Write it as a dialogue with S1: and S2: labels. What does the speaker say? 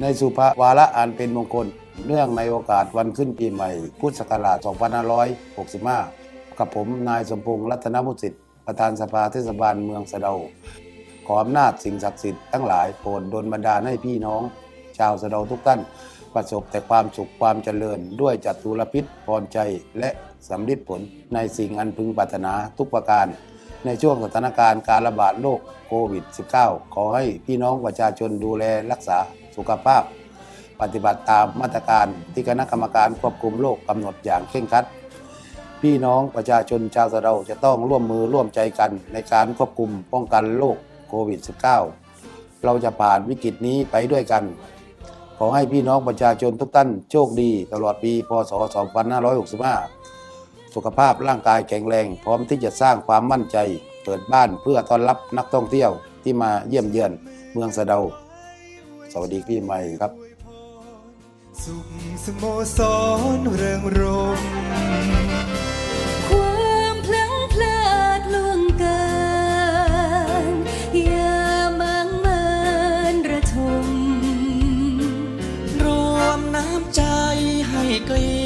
S1: ในสุภาวาระอันเป็นมงคล เนื่องในโอกาสวันขึ้นปีใหม่ พุทธศักราช 2565 กับผมนายสมพงษ์รัตนมุสิทธิ์ประธานสภาเทศบาลเมืองสะเดา ขออำนาจสิ่งศักดิ์สิทธิ์ทั้งหลายโปรดดลบันดาลให้พี่น้อง ชาวสะเดาทุกท่าน ประสบแต่ความสุขความเจริญ ด้วยจัตุรพิษพรใจและสำลิดผลในสิ่งอันพึงปรารถนาทุกประการ ในช่วงสถานการณ์การระบาดโรคโควิด -19 ขอให้พี่น้องประชาชนดูแลรักษาสุขภาพ ปฏิบัติตามมาตรการที่คณะกรรมการควบคุมโรคกำหนดอย่างเคร่งครัด พี่น้องประชาชนชาวสะเดาจะต้องร่วมมือร่วมใจกันในการควบคุมป้องกันโรคโควิด -19 เราจะผ่านวิกฤตนี้ไปด้วยกัน ขอให้พี่น้องประชาชนทุกท่านโชคดีตลอดปี พศ 2565 สุขภาพร่างกายแข็งแรง พร้อมที่จะสร้างความมั่นใจ เปิดบ้านเพื่อต้อนรับนักท่องเที่ยวที่มาเยี่ยมเยือนเมืองสะเดา สวัสดีพี่ใหม่ครับ
S2: สุขสมสรเริงรม
S3: ความเพลิงเพลิดล่วงเกินอย่ามังเมินระทม
S2: รวมน้ำใจให้กลี